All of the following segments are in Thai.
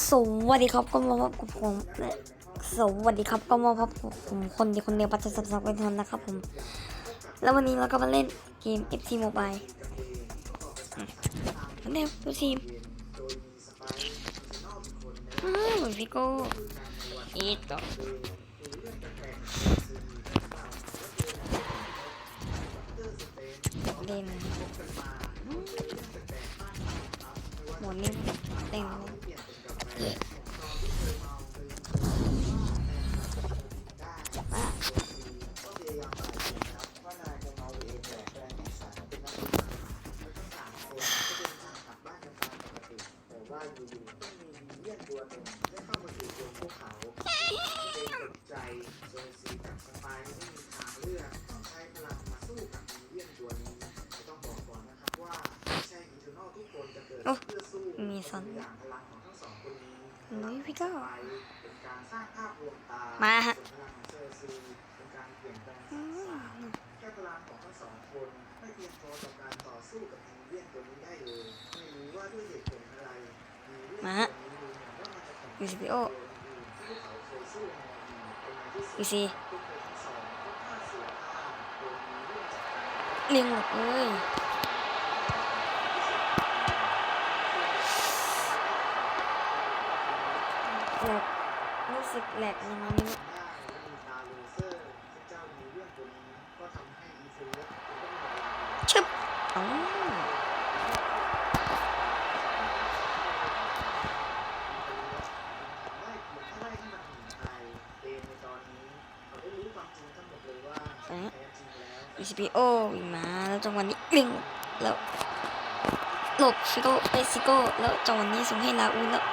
สวัสดีครับก็มาพบกับผมสวัสดีครับก็มาพบกับผมคนเดียวคนเดียวปัจจุบันสับเป็นทนนะครับผม แล้ววันนี้เราก็มาเล่นเกม FC Mobile อืมมาเล่นดูทีมอ้ามือนฟิโก้อีตโตเล่นหมดนี่เต็มเลยจับอะใจโซซีกับสปายไม่มีทาง มาสู้กับมีเลียน นี้นุ้ยพี่ก็มาฮะแปลงอืสสารมแค่พลังของทั้งสองคนไม่เพียงพอต่อการต่อสู้กับมีเลียนตัวนี้ได้เลยไม่รู้ว่าด้วยเหตุผลอะไรมาฮะอีซีโอที่เขาเคยสู้ในอดีตเป็นในที่สุดยูซีพวกเธอทั้งสองก็พลาดเสียท่าโดยมีเรื่องจากการเลี้ยงหมดเลย แหลกรู้สึกแหลกยังไงไม่รู้ได้มีตาเลเซอร์ซึ่งเจ้ามีเรื่องตัวนี้ก็ทำให้อีเซเลสเป็นต้องระวังชึบอ๋อได้เพียงแค่ไล่ให้มันหนีไปเดนในตอนนี้เขาได้รู้ความจริงทั้งหมดเลยว่าแท้จริงแล้วอีซีพีโอวิ่งมาแล้วจังหวะนี้เลี้ยงแล้วหลบฟิโก้เอซิโก้แล้วจังหวะนี้ส่งให้ลาอูแล้ว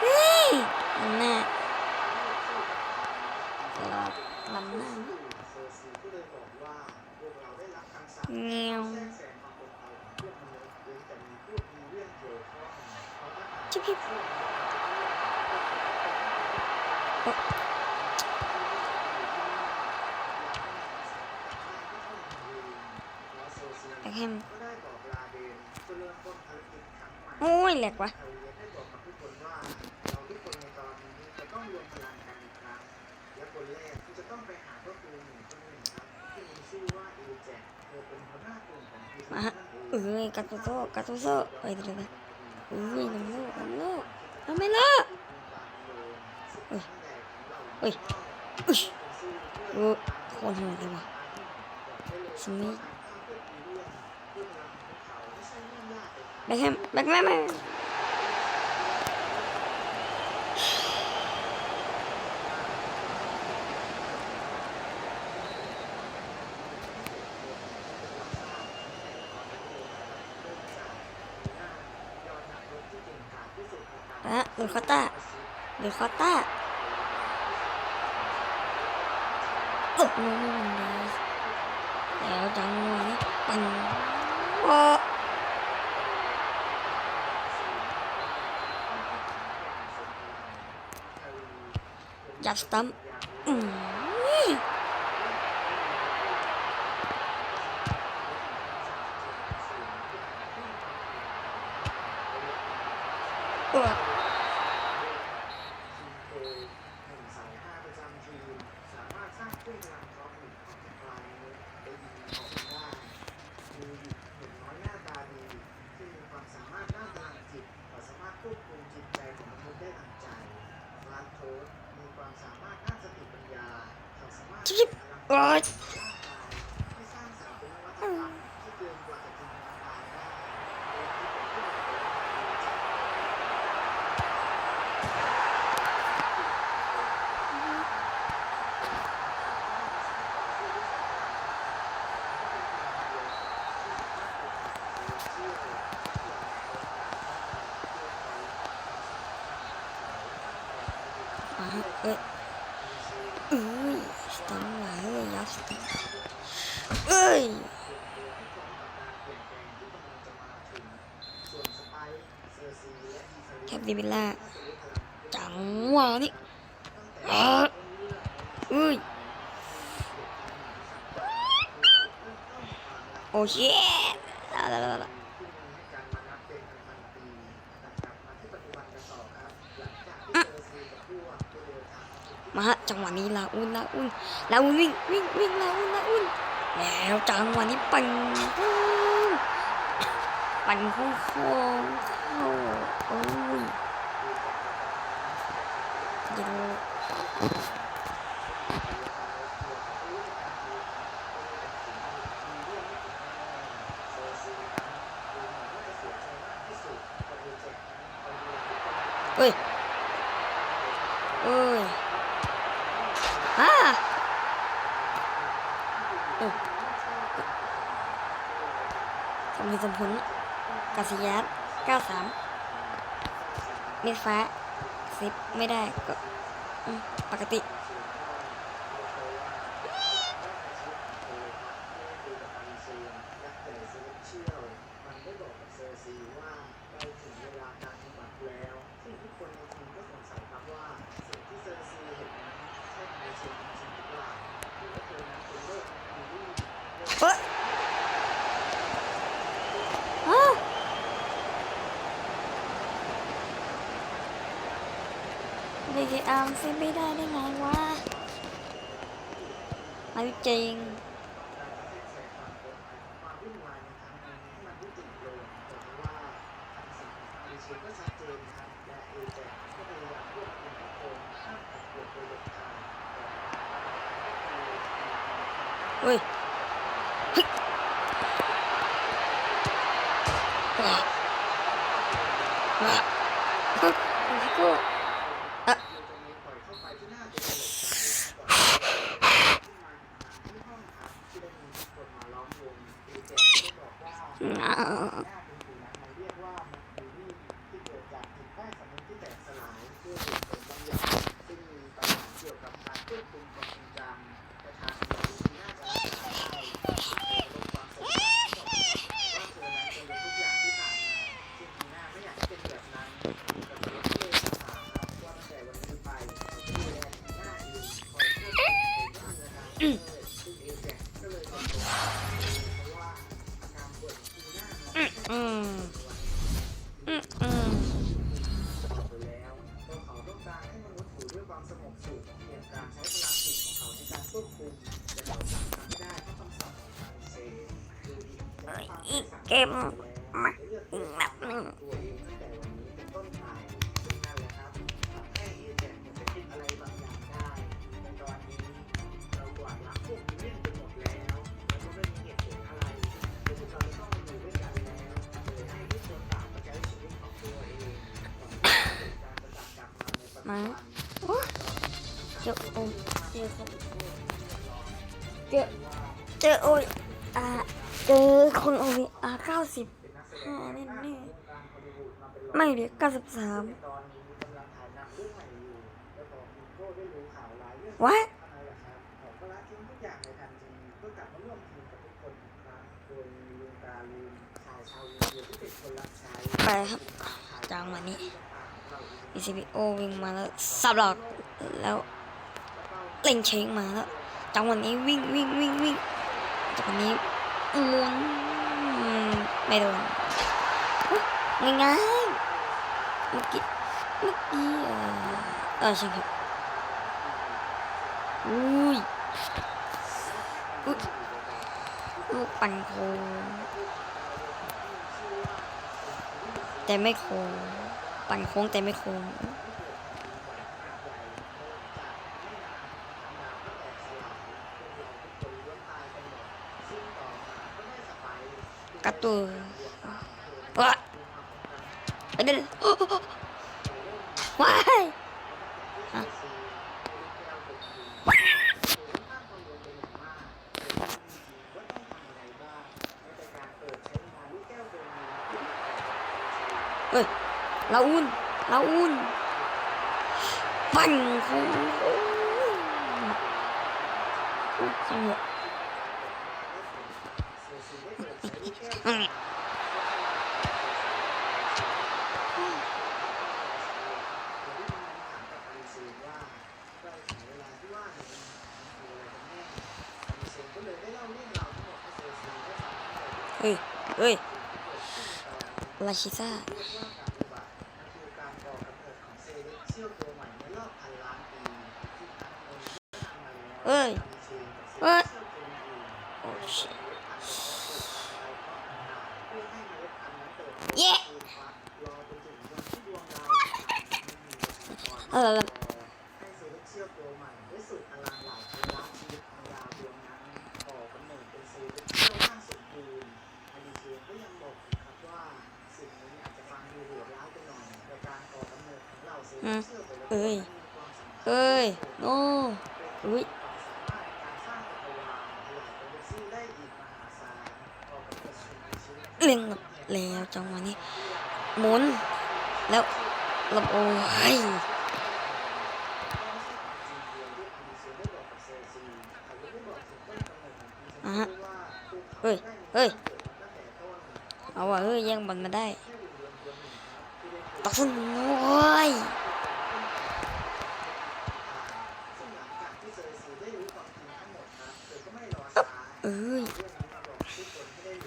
เฮ้ยมันหน้าลาลำหน้าเซอร์ซีก็เลยบอกว่าพวกเราได้รับคำสั่งเงี้ยวแทรกแซงความเป็นไปของพวกมนุษย์เว้นแต่มีพวกมีเรื่องเกี่ยวข้องเพราะถ้าหากชิบพิบแบ็คแฮมก็ได้บอกลาเดนเพื่อเริ่มต้นภารกิจครั้งใหม่โอ้ยแหลกว่ะ มาฮะเอ้ยกัตูโซกัตูโซเอ้ยเดี๋ยวนะเอ้ยน้ำลูกน้ำลูกทำไมล่ะเอ้ยเอ้ยอุ้ยเออคนหัวเลยวะสมิธแบ็คแฮมแบ็คแฮม อะหรือคอต้าหรือคอต้ ดวิลล่าจังหวะนี้เอ้ยโอ้ยอะไรอะไมาจังหวะนี้ลาอุนลาอุนลาอุนวิ่งวิ่งวิ่งลาอุนลาอุนแล้วจังหวะนี้ปังปังโค้ง โอ้ยยิงเอ้ยเอ้ยอ่าทำเยสมผลกาซิยัด เก้าสามเม็ดฟ้าสิปไม่ได้ก็ปกติ ดีเจอาร์มซิไม่ได้ได้ไงวะไม่จริง No. que mm, สามวะไปครับจางวันนี้ ECPO วิ่งมาแล้วสับหลอกแล้วเล่งเชงมาแล้วจังวันนี้วิ่งวิ่งวิ่งวิ่งจังวันนี้มุนไม่โดนง่าย เมื่อกี้เมื่อกี้เออออใช่ครับอุ้ยอุ้ยลูกปันโคแต่ไม่โค้งปั่นโค้งแต่ไม่โค้งกระตุน đây Why? Hả? Ôi, Raul, Raul Vành không Không được ราชิซ่าเอ้ย เอ้ย เอ้ย โนอุ้ยหนึ่งแล้วจังหวะนี้หมุน แล้วลำโอ้ยอะฮะเฮ้ย เฮ้ย เอาว่ะเฮ้ยยังบังมาได้ตักสนโอ้ย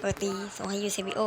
เปิดตีส่งให้ยูเซบิโอ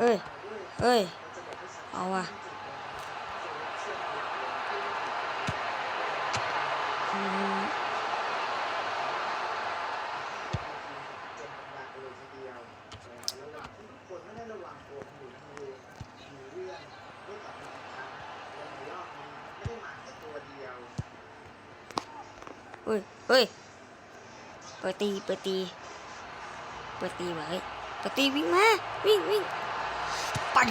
เอ้ย เอ้ย เอาว่ะเฮ้ย เฮ้ยปตีปตีปตีไว้ปตีวิ่งมา วิ่งวิ่ง ปัง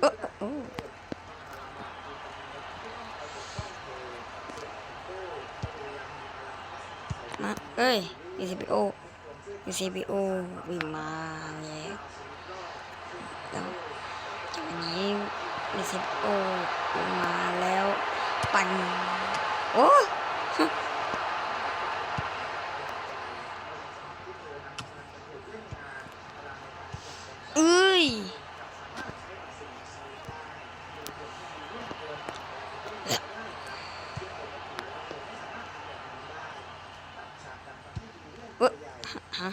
เออเออมาเอ้ย ECPO ECPO วิ่งมาแล้วแล้วอันนี้ ECPO วิ่งมาแล้ว ปังโอ้ ฮะ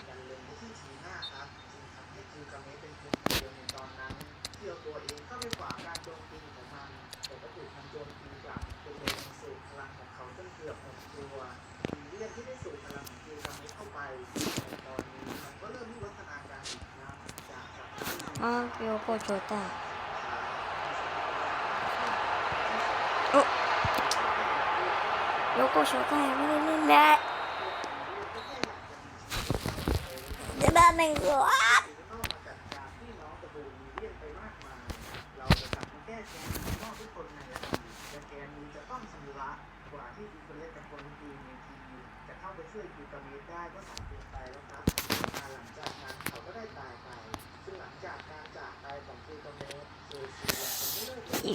อาโยโกโจตาโยโกโจตาไม่ได้เล่นเลย หนึ่งครับ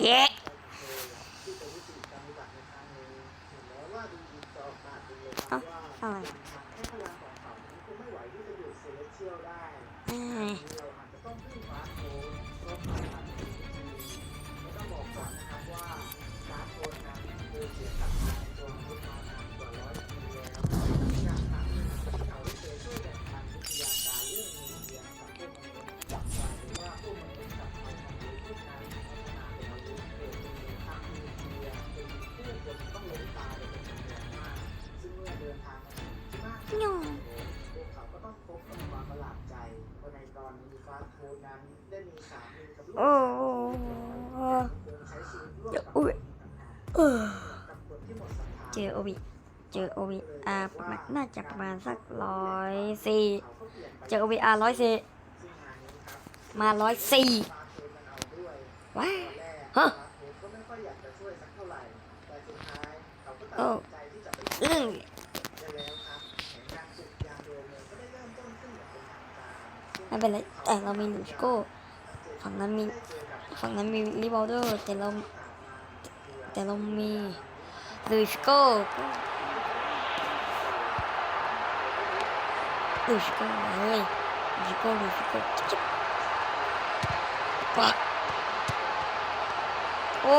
เย้อะไร ต้องบอกก่อนนะครับว่า โอ้ยเจอโอวิเจอโอวิอาประมาณน่าจะประมาณสักร้อยสี่เจอโอวิอาร้อยสี่มาร้อยสี่ว้าฮะโอ้อืม ไม่เป็นไรแต่เรามีลูชิโก้ฝั่งนั้นมีฝั่งนั้นมีริบอลเดอร์แต่เราแต่เรามีลูชิโก้ลูชิโก้เลยลูชิโก้ลูชิโก้จิ๊บปะโอ้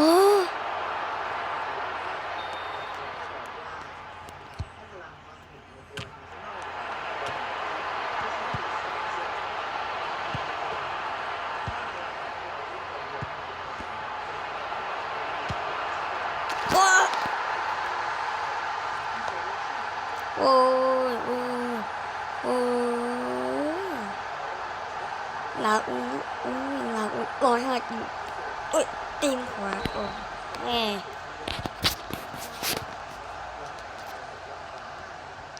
โอ้ ว้าโอ้ยโอ้ยโอ้ยลาอูโอ้ยลาอูร้อยห้าจีโอ้ยตีนขวาโอ้ยแม่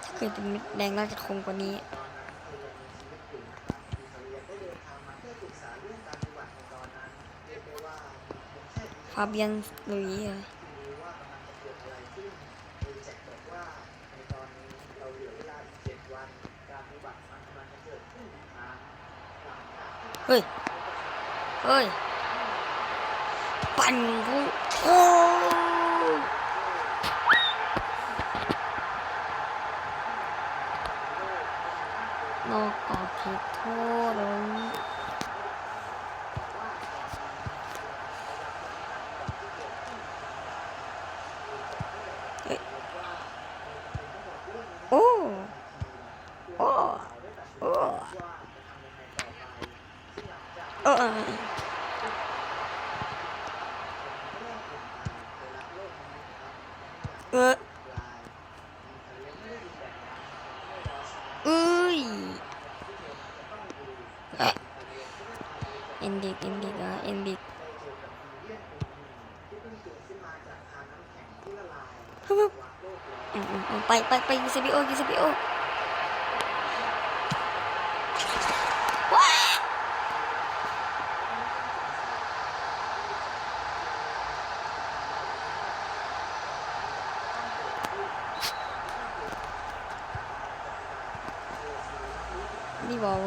ถ้าเกิดเป็น เม็ดแดงเราจะคงกว่านี้ฟาเบียนลุยอะเฮ้ย เฮ้ย ปั่นกูโอ้ โลกออกเขตโทษเลยเฮ้ยโอ้โอ้โอ้เออเออเออเอ้ยเอ๊ะ เอ็นดิกเอ็นดิกอะเอ็นดิกฮึบอืมอืมอืมไปไปไปยูซีบีโอยูซีบีโอว้า นี่บอล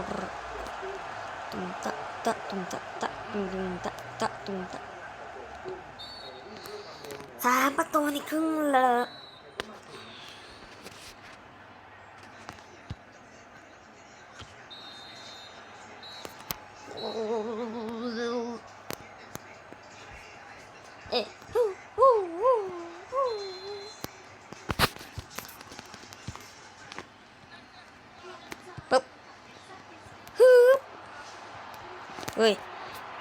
ตุ้มตะตะตุ้มตะตะตุ้มตุ้มตะตะตุ้มตะ สามประตูนี่ครึ่งเลยเอ๊ะฮู้ฮู้ฮู้ฮู้ปึ๊บฮึบเฮ้ย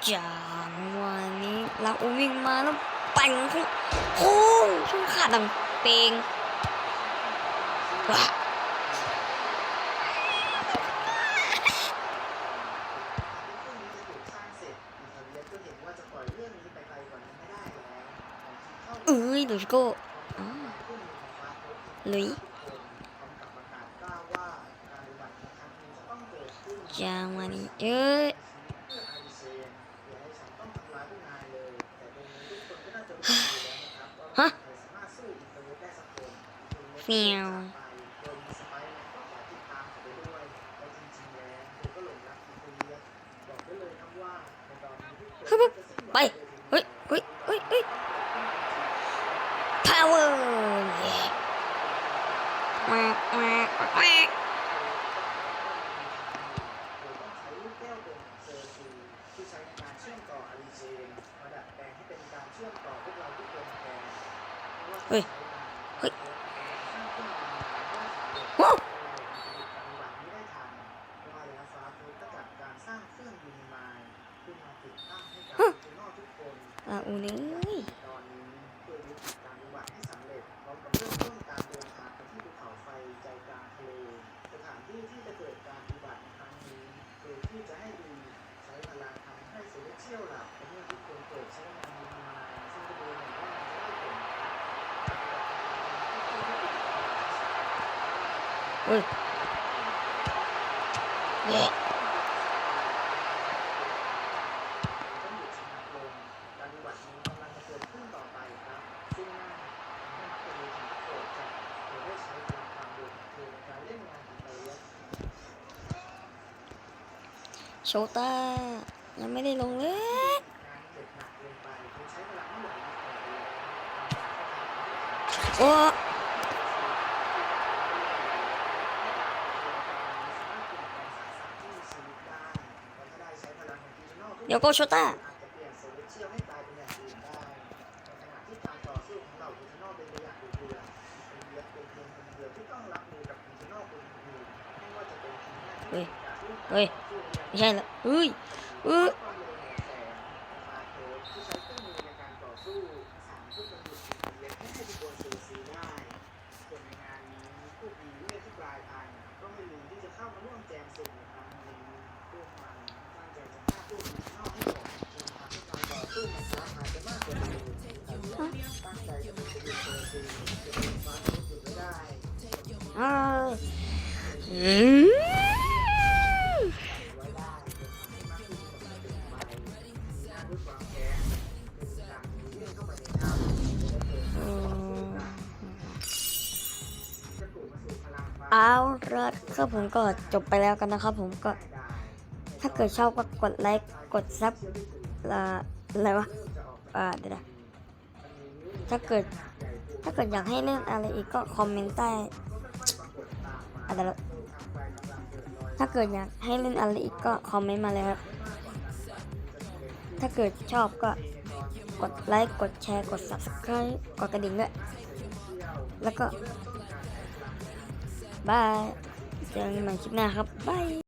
จังวันนี้เราวิ่งมาแล้ว ปั่นขึ้นโค้งช่วงขาดังเปงว้าเอ้ยดูสโก้อ๋อลุยจังวันนี้เอ้ย เฟียวฮึบไป เฮ้ยเฮ้ยเฮ้ยเฮ้ย power แหวกแหวกแหวกเฮ้ย เฮ้ย โชต้ายังไม่ได้ลงเลยโอ้ ขณะที่การต่อสู้ของเหล่าดิจิทัลเป็นไปอย่างดุเดือดเป็นเพียงเป็นเพียงคนเดียวที่ต้องรับมือกับดิจิทัลคนอื่นไม่ว่าจะเป็นทีมหน้าเฮ้ย เฮ้ย ไม่ใช่ละเฮ้ยเอ้ย ใจจะเป็นตัวเองจะเป็นฟ้าทุกจุดไม่ได้อ้าวอืมไว้ได้จนทำให้มากขึ้นกว่าเป็นไปหน้าด้วยความแค้นเป็นกางเรื่องเข้าไปในถ้ำและเกิดอืมจะปลุกมาสู่พลังฟ้า เอาละครับผมก็จบไปแล้วกันนะครับผมก็ ถ้าเกิดชอบก็กดไลค์ กดซับละอะไรวะ อ่าเดี๋ยวนะ ถ้าเกิด ถ้าเกิดอยากให้เล่นอะไรอีกก็คอมเมนต์ใต้อะไรถ้าเกิดอยากให้เล่นอะไรอีกก็คอมเมนต์มาเลยครับ ถ้าเกิดชอบก็กดไลค์กดแชร์กด subscribe กดกระดิ่งด้วยแล้วก็บายเจอกันใหม่คลิปหน้าครับบาย